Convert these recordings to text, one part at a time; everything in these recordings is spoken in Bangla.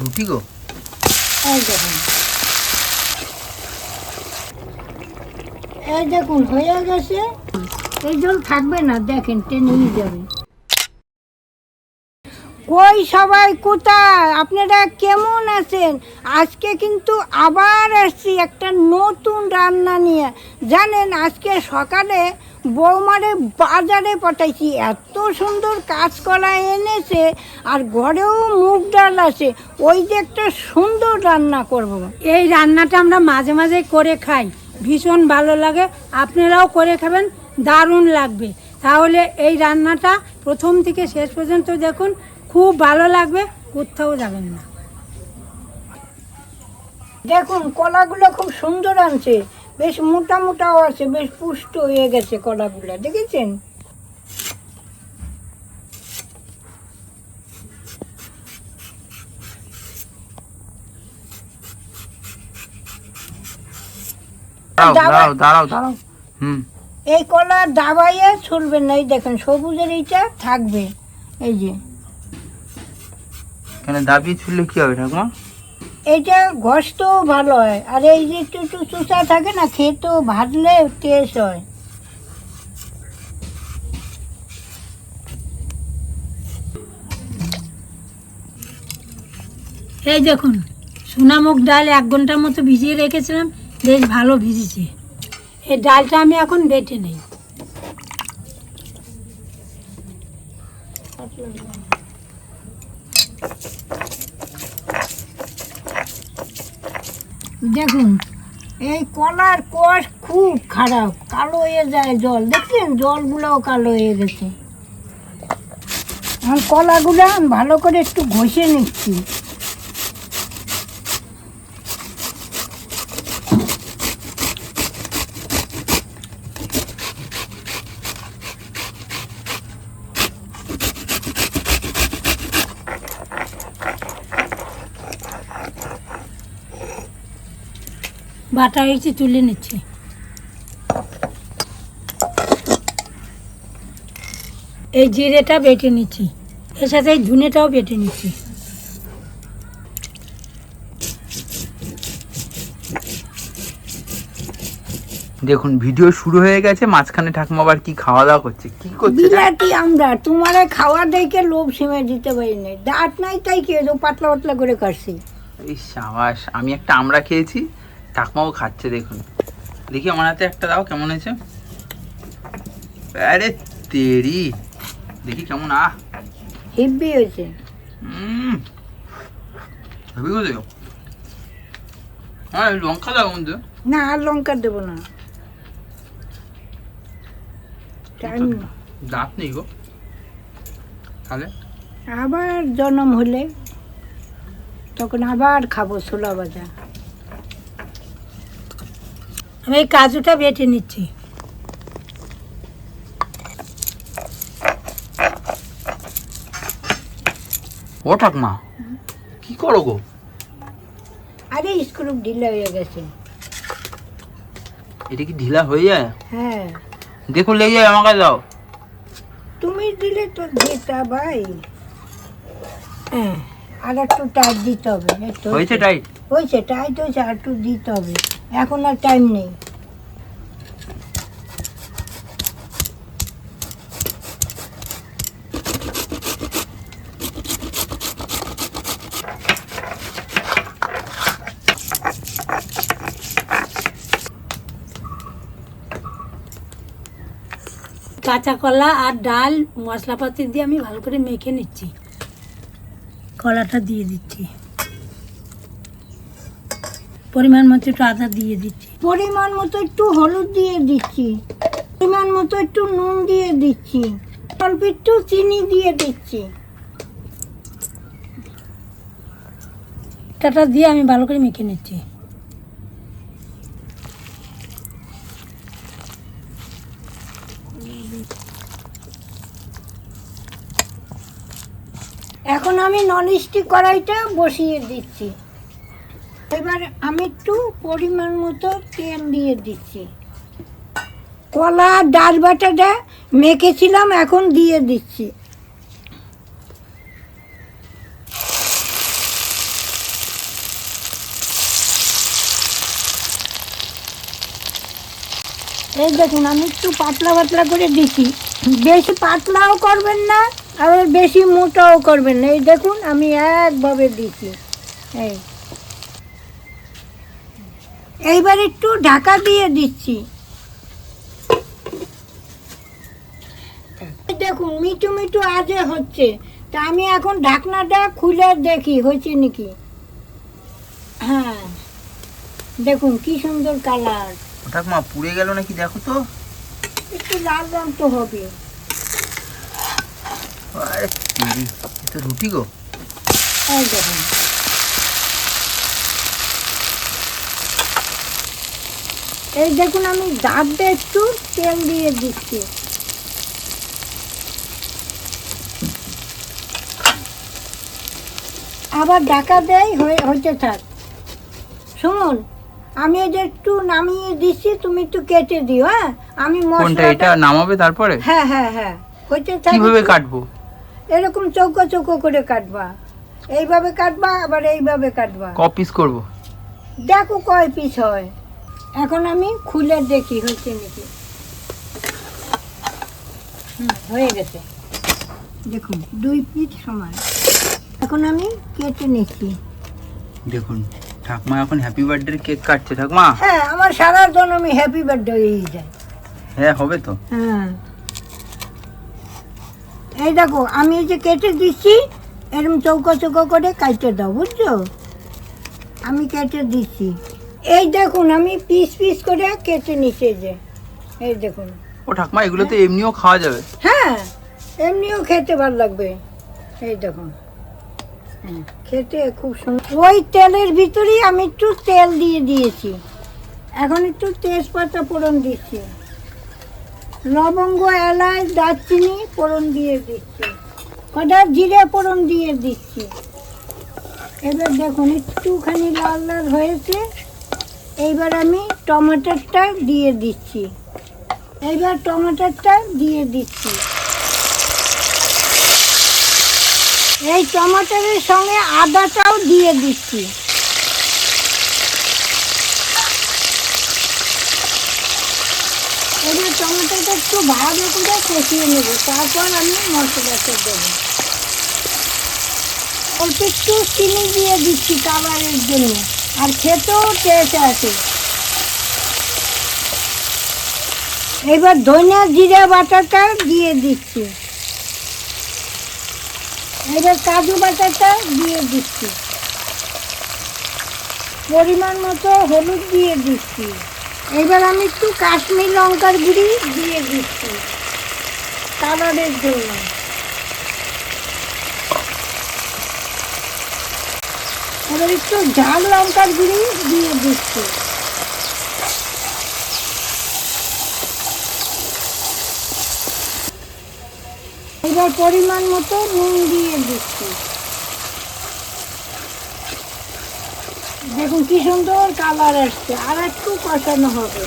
রুটি গো। এই দেখুন। এই দেখুন, হয়ে গেছে। এই জল থাকবে না, দেখেন টেনেই যাবে। কই সবাই, কোথায়? আপনারা কেমন আছেন? আজকে কিন্তু আবার আসছি একটা নতুন রান্না নিয়ে। জানেন, আজকে সকালে বৌমারে বাজারে পাঠাইছি। এত সুন্দর কাঁচকলা এনেছে আর ঘরেও মুগ ডাল আছে। ওই যে একটা সুন্দর রান্না করব। এই রান্নাটা আমরা মাঝে মাঝে করে খাই। ভীষণ ভালো লাগে। আপনারাও করে খাবেন, দারুণ লাগবে। তাহলে এই রান্নাটা প্রথম থেকে শেষ পর্যন্ত দেখুন। খুব ভালো লাগবে কোথাও যাবেন না। দেখুন কলাগুলো খুব সুন্দর আনছে। বেশ মোটা মোটাও আছে বেশ পুষ্ট হয়ে গেছে কলাগুলো দেখেছেন? দাঁড়াও দাঁড়াও দাঁড়াও দাঁড়াও। হুম। এই কলা দাবাইয়ে ছুলবেন না এই দেখেন সবুজের এইটা থাকবে এই যে। কেন দাবিয়ে ছুললে কি হবে ঠাকুমা? এইটা ঘষতেও ভালো হয়। আর এই যে একটু একটু চুষা থাকে না খেতেও ভাজলে টেস্ট হয়। এই দেখুন সোনামুখ ডাল এক ঘণ্টার মতো ভিজিয়ে রেখেছিলাম বেশ ভালো ভিজেছে। এই ডালটা আমি এখন বেটে নেই। দেখুন, এই কলার কষ খুব খারাপ, কালো হয়ে যায় জল। দেখছেন, জলগুলোও কালো হয়ে গেছে। আর কলাগুলো ভালো করে একটু ঘষে নিচ্ছি। বাটা হয়েছে তুলে নিচ্ছি। এই জিরেটা বেটে নিচ্ছি। এর সাথে এই ধুনেটাও বেটে নিচ্ছি। দেখুন ভিডিও শুরু হয়ে গেছে মাঝখানে ঠাকুমা আবার কি খাওয়া দাওয়া করছে? কি করছে? বিলাতি আমরা তোমারে খাওয়া দেখে লোভ সীমে দিতে পারি না দাঁত নাই তাই খেয়ে পাতলা পাতলা করে কাটছি? এই সাবাস আমি একটা আমরা খেয়েছি ঠাকুমাও খাচ্ছে দেখুন। দেখি আমার হাতে একটা দাও কেমন হয়েছে? আরে তেরি দেখি কেমন আহ। হিব্বি হয়েছে। হুম হেবি গো। হ্যাঁ লঙ্কা দাও না আর লঙ্কা দেবো না। দাঁত নেই গো। তাহলে? আবার জন্ম হলে তখন আবার খাব ছোলা ভাজা। আমি এই কাজুটা বেটে নিচ্ছি। ও ঠাকুমা কি করো গো? আরে স্ক্রু ঢিলা হয়ে গেছে। এটা কি ঢিলা হয়ে যায়? হ্যাঁ। দেখো লেগে যায় আমাকে দাও। তুমি দিলে তো দিতা ভাই। হ্যাঁ আর একটু টাইট দিতে হবে। হয়েছে টাইট হয়েছে টাইট হয়েছে আর একটু দিতে হবে। এখন আর টাইম নেই। কাঁচা কলা আর ডাল, মশলাপাতি দিয়ে আমি ভালো করে মেখে নিচ্ছি। কলাটা দিয়ে দিচ্ছি। পরিমাণ মতো একটু আদা দিয়ে দিচ্ছি। পরিমাণ মতো একটু হলুদ দিয়ে দিচ্ছি। পরিমাণ মতো একটু নুন দিয়ে দিচ্ছি। অল্প একটু চিনি দিয়ে দিচ্ছি। টাটা দিয়ে আমি ভালো করে মেখে নিচ্ছি। এখন আমি ননস্টিক কড়াইটা বসিয়ে দিচ্ছি। এবার আমি একটু পরিমাণ মতো তেল দিয়ে দিচ্ছি। কলা, ডাল বাটাটা মেখেছিলাম, এখন দিয়ে দিচ্ছি। এই দেখুন, আমি একটু পাতলা পাতলা করে দিচ্ছি। বেশি পাতলাও করবেন না, আবার বেশি মোটাও করবেন না। এই দেখুন, আমি একভাবে দিচ্ছি। এই। এইবার একটু ঢাকা দিয়ে দিচ্ছি। দেখুন মিটু মিটু আজে হচ্ছে। তা আমি এখন ঢাকনাটা খুলে দেখি হয়েছে নাকি? হ্যাঁ। দেখুন কি সুন্দর কালার। ঠাকমা পুড়ে গেল নাকি দেখো তো। একটু লাল রং তো হবে। আরে তো রুটি গো। এই দেখুন। এই দেখুন আমি দাঁত দিয়ে একটু তেল দিয়ে দিচ্ছি। আবার ঢাকা দেয় হয়ে হইতে থাক। শুনুন আমি এই যে একটু নামিয়ে দিচ্ছি তুমি একটু কেটে দিও হ্যাঁ? আমি কোনটা এটা মশলাটা নামাবে তারপরে? হ্যাঁ হ্যাঁ হ্যাঁ হইতে থাক কীভাবে কাটবো? এরকম চৌকো চৌকো করে কাটবা। এইভাবে কাটবা আবার এইভাবে কাটবা। ক পিস করব? দেখো কয় পিস হয়। এখন আমি খুলে দেখি হচ্ছে নাকি। হয়ে গেছে। দেখুন দুই পিঠ সমান। এখন আমি কেটে নিচ্ছি। দেখুন ঠাকমা এখন হ্যাপি বার্থডে কেক কাটছে ঠাকমা। হ্যাঁ আমার সারা আমি হ্যাপি বার্থডে হয়ে যায় হ্যাঁ হবে তো। হ্যাঁ। এই দেখো আমি এই যে কেটে দিচ্ছি এরকম চৌকো চৌকো করে কাটতে দাও বুঝছ? আমি কেটে দিচ্ছি। এই দেখুন আমি পিস পিস করে কেটে নিচে যে। এই দেখুন। ও ঠাকমা এগুলো তো এমনিও খাওয়া যাবে? হ্যাঁ এমনিও খেতে ভালো লাগবে। এই দেখুন। হ্যাঁ খেতে খুব সুন্দর ওই তেলের ভিতরেই আমি একটু তেল দিয়ে দিয়েছি। এখন একটু তেজপাতা ফোড়ন দিচ্ছি। লবঙ্গ এলাচ দারচিনি ফোড়ন দিয়ে দিচ্ছি। কটা জিরে ফোড়ন দিয়ে দিচ্ছি। এবার দেখুন একটুখানি লাল লাল হয়েছে। এইবার আমি টমেটোটা দিয়ে দিচ্ছি। এইবার টমেটোটা দিয়ে দিচ্ছি। এই টমেটোর সঙ্গে আদাটাও দিয়ে দিচ্ছি। এবার টমেটোটা একটু ভালো করে কষিয়ে নেব, তারপর আমি মশলাটা দেবো। অল্প একটু চিনি দিয়ে দিচ্ছি কালারের জন্য। আর খেতেও টেস্ট আছে। এবার ধনিয়া, জিরা, বাটাটা দিয়ে দিচ্ছি। এবার কাজু বাটাটা দিয়ে দিচ্ছি। পরিমাণ মতো হলুদ দিয়ে দিচ্ছি। এবার আমি একটু কাশ্মীর লঙ্কার গুঁড়ি দিয়ে দিচ্ছি। কালারের জন্য। এবার একটু ঝাল লঙ্কার গুঁড়ি দিয়ে দিচ্ছি। এবার পরিমাণ মতো নুন দিয়ে দিচ্ছি। দেখুন কি সুন্দর কালার আসছে, আর একটু কষানো হবে।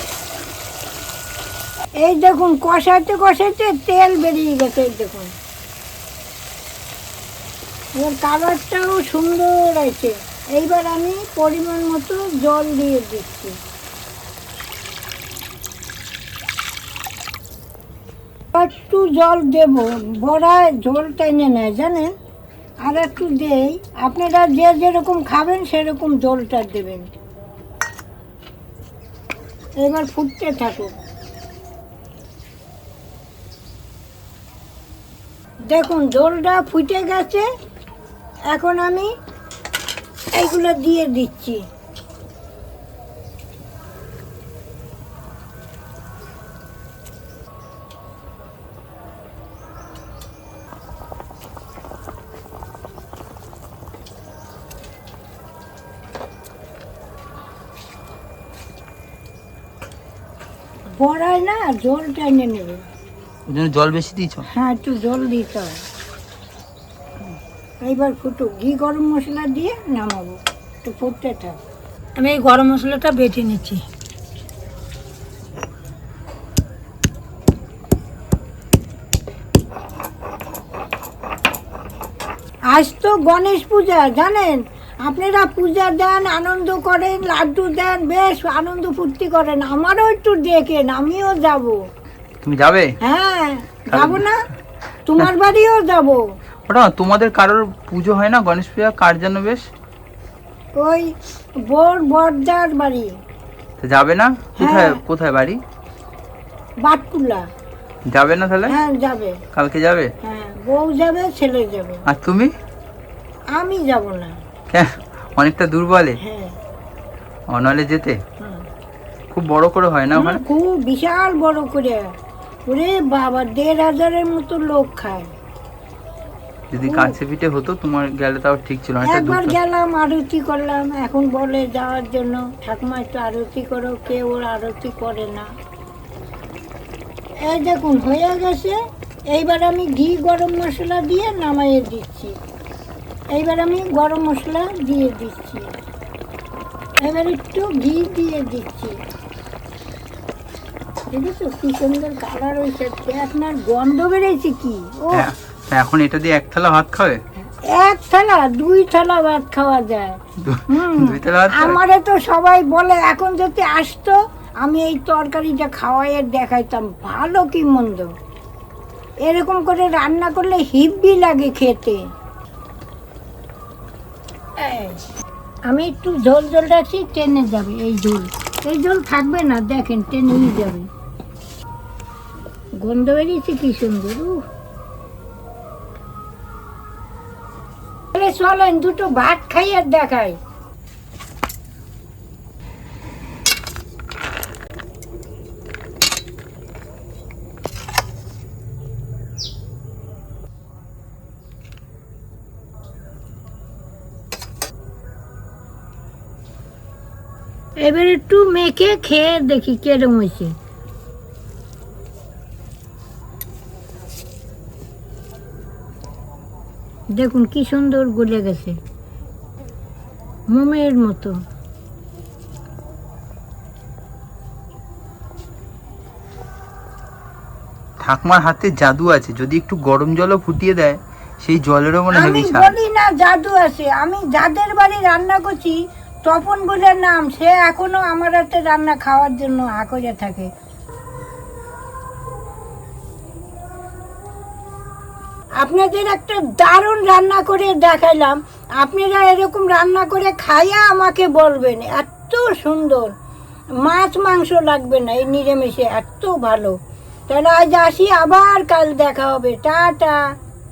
এই দেখুন কষাতে কষাতে তেল বেরিয়ে গেছে, এই দেখুন। এবার কালারটাও সুন্দর আছে এইবার আমি পরিমাণ মতো জল দিয়ে দিচ্ছি। একটু জল দেব, বড়ায় ঝোল টেনে নেয়, জানেন? আর একটু দেই, আপনারা যে যেরকম খাবেন সেরকম জলটা দেবেন। এবার ফুটতে থাকুক। দেখুন, জলটা ফুটে গেছে। এখন আমি এইগুলো দিয়ে দিচ্ছি। বড়ায় না জল টেনে নেবে। জল বেশি দিয়েছ? হ্যাঁ একটু জল দিতে হয় এইবার ফুটো ঘি গরম মশলা দিয়ে নামাবো একটু ফুটতে থাক। আমি এই গরম মশলাটা বেটে নিচ্ছি। আজ তো গণেশ পূজা জানেন? আপনারা পূজা দেন আনন্দ করেন লাড্ডু দেন বেশ আনন্দ ফুর্তি করেন। আমারও একটু দেখেন আমিও যাব। তুমি যাবে? হ্যাঁ যাব না? তোমার বাড়িও যাব। ওটা তোমাদের কারোর পুজো হয় না? গণেশ পূজা কার জন্য বেশ? ওই বোর বর্দার বাড়ি। তো যাবে না? কোথায় হ্যাঁ। কোথায় বাড়ি? বাটকুলা। যাবে না তাহলে? হ্যাঁ যাবে। কালকে যাবে? হ্যাঁ বউ যাবে ছেলে যাবে। আর তুমি? আমি যাব না। কেন? অনেকটা দূর বলে? হ্যাঁ। অনলে যেতে? খুব বড় করে হয় না ওখানে? খুব বিশাল বড় করে। ওরে বাবা দেড় হাজারের মতো লোক খায়। যদি কাছে পিঠে হতো তোমার গেলে তাও ঠিক ছিল একবার গেলাম আরতি করলাম এখন বলে যাওয়ার জন্য ঠাকুমা একটু আরতি করো কেউ ওর আরতি করে না। এই দেখুন হয়ে গেছে এইবার আমি ঘি গরম মশলা দিয়ে নামাইয়ে দিচ্ছি। এইবার আমি গরম মশলা দিয়ে দিচ্ছি। এবার একটু ঘি দিয়ে দিচ্ছি। দেখেছ কি সুন্দর কালার হয়েছে আপনার গন্ধ বেড়েছে কি? ও হ্যাঁ, এখন এটা দিয়ে এক থালা ভাত খাবে? এক থালা দুই থালা ভাত খাওয়া যায়। দুই থালা আমারে তো সবাই বলে এখন যদি আসতো আমি এই তরকারিটা খাওয়াইয়ে দেখাইতাম। ভালো কি মন্দ? এরকম করে রান্না করলে হিব্বি লাগে খেতে। আমি একটু ঝোল ঝোল রাখছি টেনে যাবে এই ঝোল। এই ঝোল থাকবে না দেখেন টেনেই যাবে। গন্ধ বেরিয়েছে কি সুন্দর চলেন দুটো ভাত খাইয়ে দেখাই। এবার একটু মেখে খেয়ে দেখি কেরম হয়েছে। দেখুন কি সুন্দর গলে গেছে। মোমের মতো। ঠাকুমার হাতে জাদু আছে যদি একটু গরম জলও ফুটিয়ে দেয় সেই জলেরও মনে হয় আমি বলি না জাদু আছে আমি যাদের বাড়ি রান্না করছি তপন বলে নাম সে এখনও আমার হাতে রান্না খাওয়ার জন্য হা করে থাকে। আপনাদের একটা দারুণ রান্না করে দেখাইলাম। আপনারা এরকম রান্না করে খাইয়া আমাকে বলবেন, এত সুন্দর। মাছ, মাংস লাগবে না, এই নিরামিষে এত ভালো। তাহলে আজ আসি, আবার কাল দেখা হবে। টাটা।